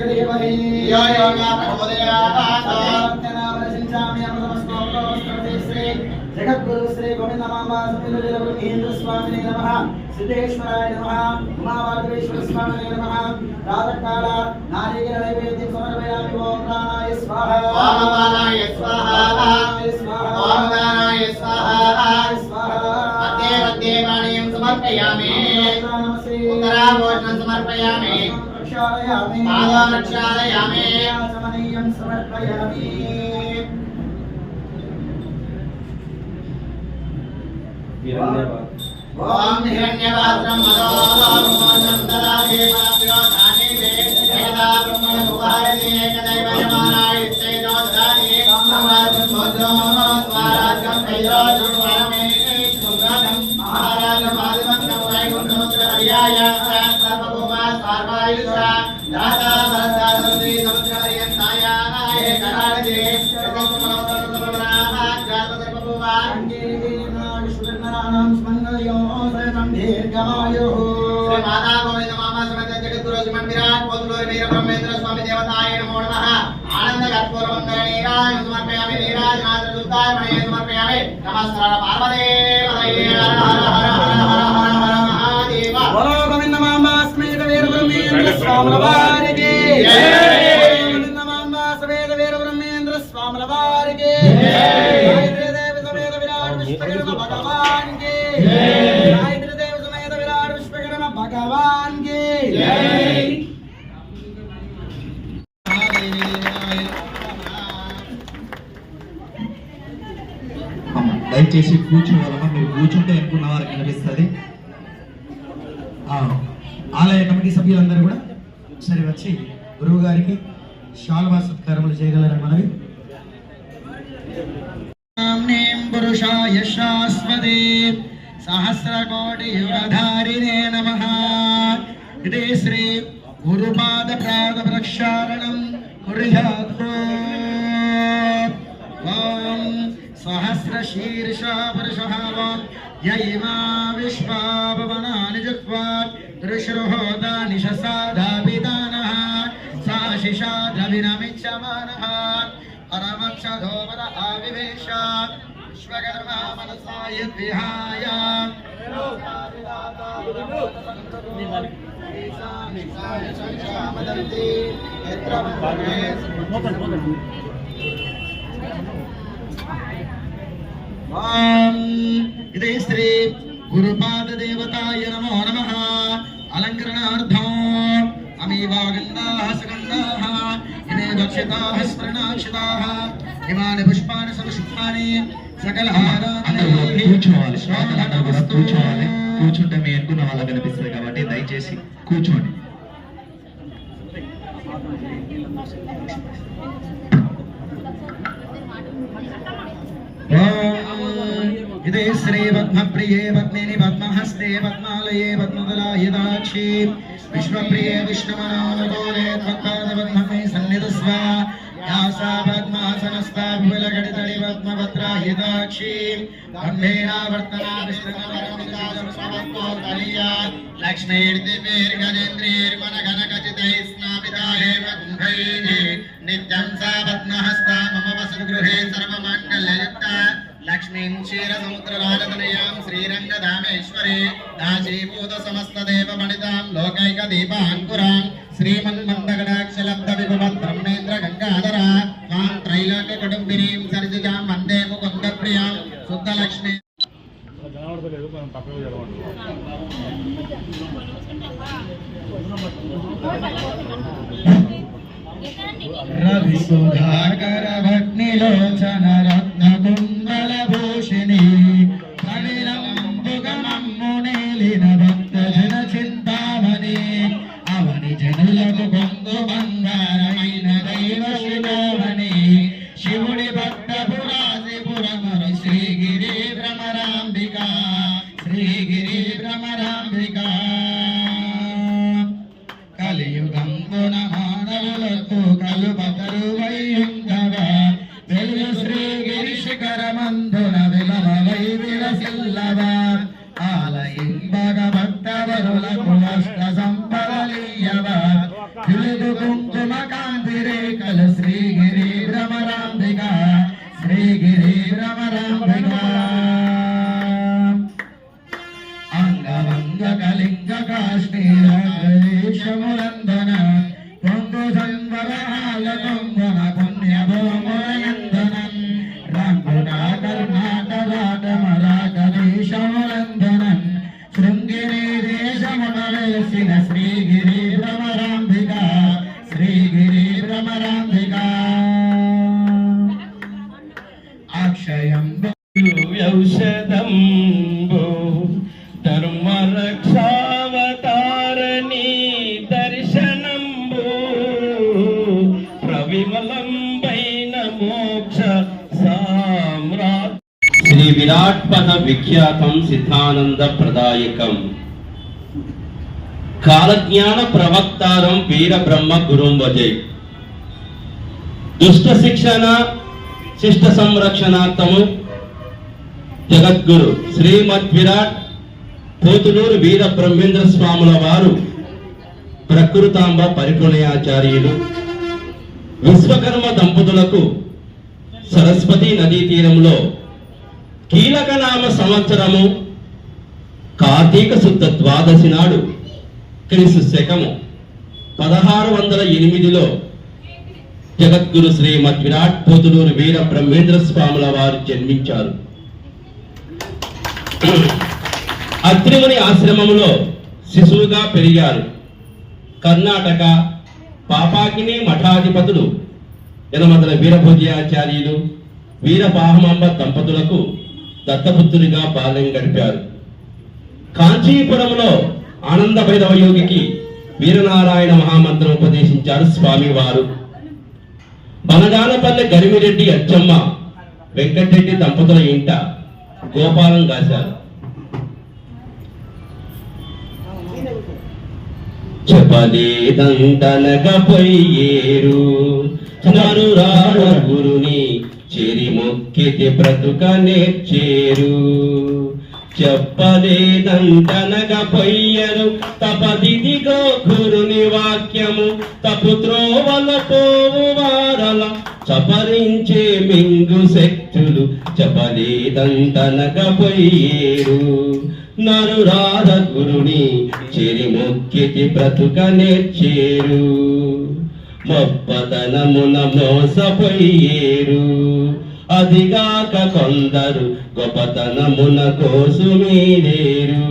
यो यो जगद्गुरु श्री गोविंदमांबासुंद्रस्वामी नम। सिद्धेश्वराय नम। उमावागेश्वर स्वामी नम राधकाल नारीगेदी समर्पयामि। ओम प्राणाय स्वाहा ओम प्राणाय स्वाहा स्वाहा ओम प्राणाय स्वाहा स्वाहा अद्य देवाणीं समर्पयामि उत्तराभूषणं समर्पयामि। प्रक्षालयामि पादप्रक्षालयामि समनीयं समर्पयामि। ॐ हिरण्यवात्रं मनोवारोचम् ददामि मात्रोधाने वेदा ब्रह्मणुभारते एकदैवयमानाय चैनो ददामि ब्रह्मवादं भोजोमो स्वाराजं कैलाजं परमे सुगन्धं महाराजं पादमन्त्रं वैकुण्ठमुद्रपर्याय ఇత్తేజో దదామి సమాజం భోజో స్వారాజ్యం తైజోజం పరమే సుగ్రహం మహారాజం ఆదిమంతం వైకుంఠముద్ర పర్యాయ సర్వభూమ సర్వాయుష దాతా భరతాదీ సముద్ర పర్యంతాయ ఏకరాజే శ్రీ మాతా గోవింద మామ సమేత జగద్గురు శ్రీమన్ విరాట్ పోతులూరి వీర బ్రహ్మేంద్ర స్వామి దేవతాయ నమో నమః ఆనంద కర్పూర మంగళ నీరాజ సమర్పయామి నీరాజ నాథ దుర్గాయ మణే సమర్పయామి నమస్కార పార్వదే పదయే హర హర హర హర హర హర హర మహాదేవ స్వాముల వారికి సమేత వీర బ్రహ్మేంద్ర స్వాముల వారికి దేవి సమేత విరాట్ విశ్వకర్మ దేవి సమేత విరాట్ విశ్వకర్మ దయచేసి కూర్చోవాలన్నా మీరు కూర్చుంటే అనుకున్న వారికి కనిపిస్తుంది. ఆలయ కమిటీ సభ్యులందరూ కూడా ఒకసారి వచ్చి గురువు గారికి శాల్వా సత్కారములు చేయగలరని మనవి. నామ్నేం పురుషాయ శాశ్వతే సహస్రకోటి యుగధారిణే నమః. ఇదే శ్రీ గురుపాద ప్రాద ప్రక్షాళనం కుర్యాత్ ఓం సహస్ర యైమా విశ్వాభవనాని జగ్వా దృశ్రుహోదా నిశసాదాపిదానః సాశిషాదవినమిచ్చమానः పరమక్షధోమర ఆవివేశ విశ్వకర్మ మనసా యద్విహాయ ఓం ఇదే శ్రీ గురుపాద దేవతాయ నమో నమః అలంకరణార్థం అమీవాగంధాః సుగంధాః ఇమే దక్షితాః స్మరణాక్షితాః ఇమాని పుష్పాని అందరూ కూడా సకలహారాన్ని కూర్చోవాలి శ్రోతలందరూ కూడా కూర్చోవాలి. కూర్చుంటే మీ అనుకున్న వాళ్ళకి కనిపిస్తుంది కాబట్టి దయచేసి కూర్చోండి. इदे श्री पद्मप्रिये पद्मिनि पद्महस्ते पद्मालये पद्मदलाय दाक्षी। विश्वप्रिये विष्णुमनोदोले त्वत्पादपद्ममे सन्निधस्व। यासा पद्मासनस्ताभिलगडितडि पद्मभद्राय दाक्षी। ब्रह्मेणावर्तना विष्णुमनोदलिया लक्ष्मीर्दिवीर्गजेन्द्रीर्मनघनखचितैः स्नापिताहेव कुम्भैः नित्यं सा पद्महस्ता मम वसुगृहे सर्वमाङ्गल्ययुक्ता లక్ష్మీం క్షీరసముద్రరాజతనయాం శ్రీరంగధామేశ్వరి దాశీభూత సమస్త దేవమణితాం లోకైక దీపాంకురాం శ్రీమన్మందగడాక్షలబ్ద విభవం గంగాధరా గంగాధర త్రైలోక్య కుటుంబినీం సరిజిగాం వందే ముకుంద ప్రియాం శుద్ధలక్ష్మి కనబడతలేదు మనం పక్కకు చదవండి రవిసుధాకర భగ్నిలోచన రత్న కుండల భూషిణి ప్రళినంబుగమమ్మునేలిన భక్త జన చింతామణి అవని జనులకు పొంగు బంగారమైన దైవ శిరోమణి శివుడి భక్త పురాసి పురమరు శ్రీగిరి భ్రమరాంబిక శ్రీగిరి భ్రమరాంబిక. కలియుగం ప్రఖ్యాతం సిద్ధానంద ప్రదాయకం కాలజ్ఞాన ప్రవక్తారం వీర బ్రహ్మ గురుం వజయ్ దుష్ట శిక్షణ శిష్ట సంరక్షణార్థము జగద్గురు శ్రీమద్ విరాట్ పోతులూరు వీర బ్రహ్మేంద్ర స్వాముల వారు ప్రకృతాంబ పరిపుణయాచార్యులు విశ్వకర్మ దంపతులకు సరస్వతి నదీ తీరంలో కీలక నామ సంవత్సరము కార్తీక శుద్ధ ద్వాదశి నాడు క్రీస్తు శకము పదహారు వందల ఎనిమిదిలో జగద్గురు శ్రీమద్ విరాట్ పోతులూరు వీర బ్రహ్మేంద్ర స్వాముల వారు జన్మించారు. అత్రిముని ఆశ్రమములో శిశువుగా పెరిగారు. కర్ణాటక పాపాకిని మఠాధిపతులు యనమదల వీరభోజ్యాచార్యులు వీరపాహమాంబ దంపతులకు దత్తపుత్రునిగా బాల్యం గడిపారు. కాంచీపురంలో ఆనంద భైరవ యోగికి వీరనారాయణ మహామంత్రం ఉపదేశించారు స్వామివారు. బనగానపల్లె గరిమిరెడ్డి అచ్చమ్మ వెంకటరెడ్డి దంపతుల ఇంట గోపాలం కాశారు చెప్పలేదంటనకపోయేరు నరురాడ గురుని చెరి మొక్కితే బ్రతుక నేర్చేరు చెప్పలేదంటనకపోయ్యరు తపదిదిగో గురుని వాక్యము. తపు త్రోవల పోవు వారల చపరించే మింగు శక్తులు పొయ్యేరు. నరురాధ గురుని చెరి మొక్కితి బ్రతుక నేర్చేరు మొప్పతనమున మోసపోయేరు అదిగాక కొందరు గొప్పతనమున కోసుమీరేరు.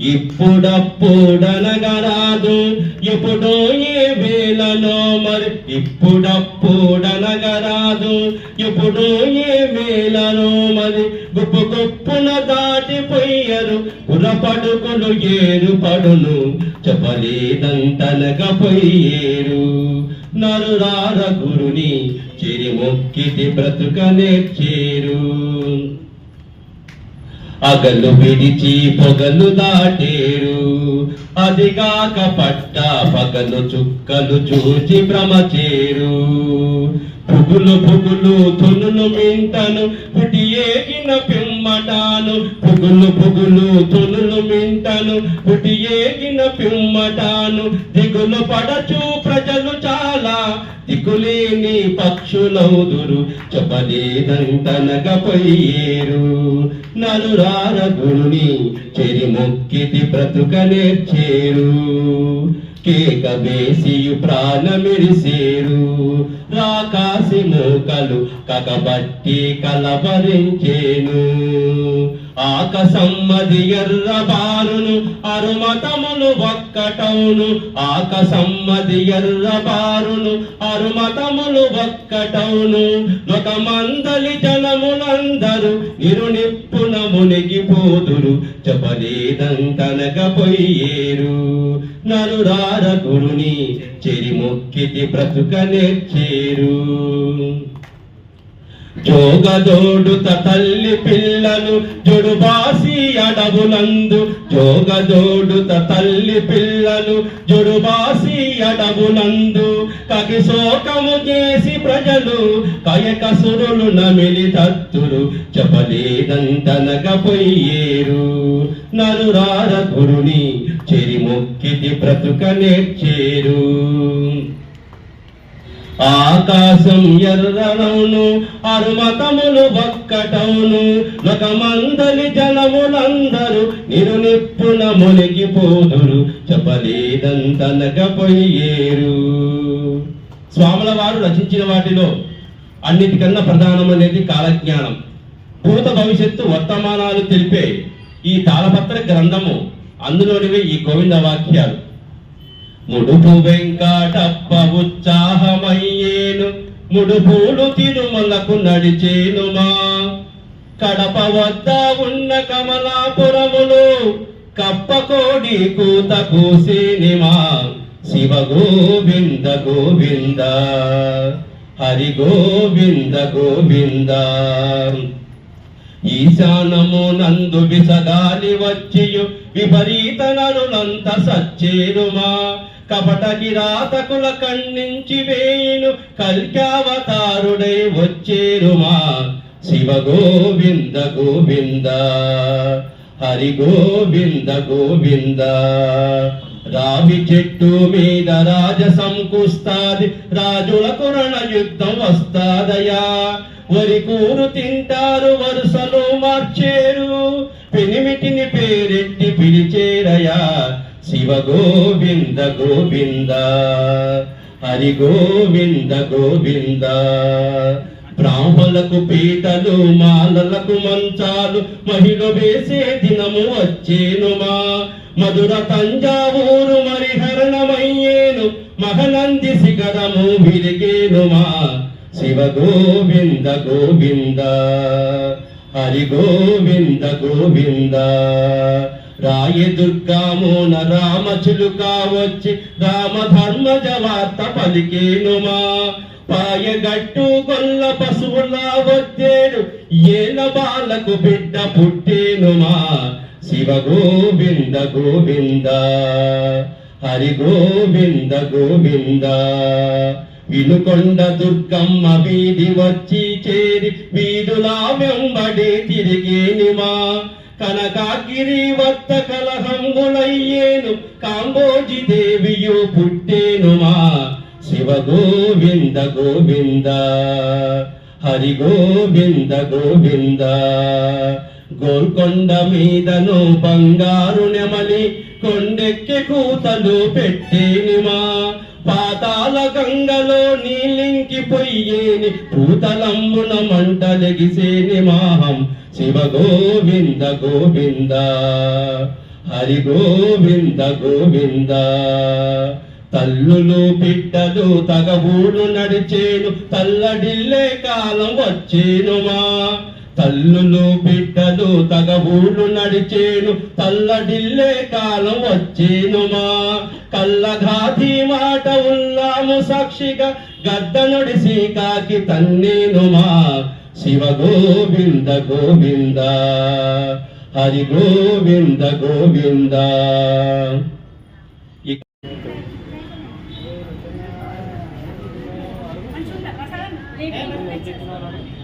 ఇప్పుడప్పుడనగరాదు ఇప్పుడు ఏ వేళలో మరి? ఇప్పుడప్పుడనగరాదు ఇప్పుడు ఏ వేళలో మరి? గొప్ప గొప్పన దాటిపోయారు పురపడుకులు ఏరు పడును చెప్పలేదంతనకపోయేరు నరురార గురుని చిరి మొక్కితి బ్రతుక నేర్చేరు అగలు విడిచి పొగలు దాటేరు. అదిగాక పట్ట పగలు చుక్కలు చూచి భ్రమచేరు పుగులు పుగులు తొనులు మింటను పుటి ఏగిన పిమ్మటాను పుగులు పుగులు తొనులు మింటను పుటి ఏగిన పిమ్మటాను దిగులు పడచు ప్రజలు చాలా దిగులేని పక్షులౌదురు. చెప్పలేదంటనగా పోయేరు నలురార గురుని చెరి మొక్కితి బ్రతుక నేర్చేరు కేక వేసియు ప్రాణమిరిసేరు రాకాసి మూకలు కకబట్టి కలవరించేను. ఆకసమ్మది ఎర్ర బారును అరుమతములు ఒక్కటౌను ఆకసమ్మది ఎర్ర బారును అరుమతములు ఒక్కటౌను ఒక మందలి జనములందరూ నిరునిప్పున మునిగిపోదురు. చెప్పలేదంతనగా పోయేరు నరురార గురుని చెరి మొక్కితి బ్రతుక నేర్చేరు జోగదోడుత తల్లి పిల్లలు జుడుబాసి అడవులందు. జోగదోడుత తల్లి పిల్లలు జుడుబాసి అడవులందు. కగి శోకము చేసి ప్రజలు కయకసురులు నమిలి తత్తులు చెప్పలేదంతనకపోయేరు నరురార గురుని చెరి మొక్కిది బ్రతుక నేర్చేరు ఆకాశం ఎర్రనవును అరుమతములు ఒక్కటవును ఒక మందలి జనములందరూ నిరునిప్పున మునిగిపోదురు చెప్పలేదంతనకపోయేరు స్వాముల వారు రచించిన వాటిలో అన్నిటికన్నా ప్రధానమనేది కాలజ్ఞానం. భూత భవిష్యత్తు వర్తమానాలు తెలిపే ఈ తాళపత్ర గ్రంథము అందులోనివే ఈ గోవింద వాక్యాలు ముడుపు వెంకటప్ప ఉత్సాహమయ్యేను ముడుపులు తిరుమలకు నడిచేనుమా. కడప వద్ద ఉన్న కమలాపురములు కప్పకోడి కూత కూసేనిమా. శివ గోవింద గోవింద హరి గోవింద. గోవింద ఈశానము నందు విసగాలి వచ్చియు విపరీత నరులంత సచ్చేరుమా కపటకి రాతకుల కన్నించి వేయును కల్కావతారుడై వచ్చేరుమా శివ గోవింద గోవింద. హరి గోవింద గోవింద. రావి చెట్టు మీద రాజ సంకుస్తాది రాజుల కురణ యుద్ధం వస్తాదయా. వరి కూరు తింటారు వరుసలో మార్చేరు పెనిమిటిని పేరెట్టి పిలిచేరయా. శివ గోవింద గోవింద హరి గోవింద గోవింద. బ్రాహ్మలకు పీటలు మాలలకు మంచాలు మహిళ వేసే దినము వచ్చేనుమా మధుర తంజావూరు మరిహరణమయ్యేను మహనంది శిఖరము విరిగేనుమా శివ గోవింద గోవింద హరి గోవింద గోవింద. రాయ దుర్గామోన రామ చిలుక వచ్చి రామ ధర్మజ వార్త పలికేనుమా పాయగట్టు గొల్ల పశువులా వచ్చేడు ఏల బాలకు బిడ్డ పుట్టేనుమా. శివ గోవింద గోవింద హరి గోవింద గోవింద. వినుకొండ దుర్గమ్మ వీధి వచ్చి చేరి వీధులా వెంబడి తిరిగేనిమా. కనకాగిరి వద్ద కలహంగులయ్యేను కాంబోజి దేవియు పుట్టేనుమా శివ గోవింద గోవింద. హరి గోవింద గోవింద. గోల్కొండ మీదను బంగారు నెమలి కొండెక్కి కూతలు పెట్టేనిమా. పాతాల గంగలో నీలింకి పొయ్యేని పూతలమ్మున మంటలెగిసేని మాహం. శివ గోవింద గోవింద హరి గోవింద గోవింద. తల్లులు బిడ్డలు తగబూడు నడిచేను తల్లడిల్లే కాలం వచ్చేనుమా. తల్లులు బిడ్డలు తగబూడు నడిచేను తల్లడిల్లే కాలం వచ్చేనుమా కల్లఘాతి మాట ఉల్లాము సాక్షిగా గద్దనుడిసి కాకి తన్నేనుమా శివ గోవింద గోవింద. హరి గోవింద గోవింద Thank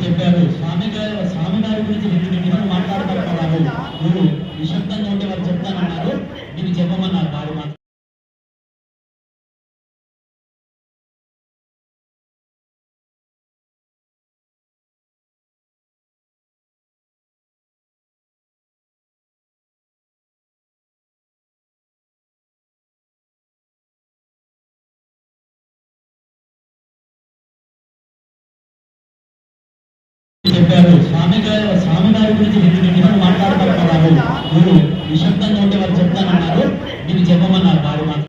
చెప్పారు స్వామి గారి స్వామి గారి గురించి రెండు నిమిషాలు మాట్లాడగలుగుతున్నారు మీరు నిశ్శబ్దంగా ఉంటే వారు చెప్తానన్నారు మీకు చెప్పమన్నారు వారు మాత్రం చెప్పారు స్వామి గారు స్వామి గారి గురించి రెండు నిమిషాలు మాట్లాడగలుగుతున్నారు మీరు నిశ్శబ్దంగా ఉంటే వారు చెప్తానన్నారు మీకు చెప్పమన్నారు వారు మాత్రం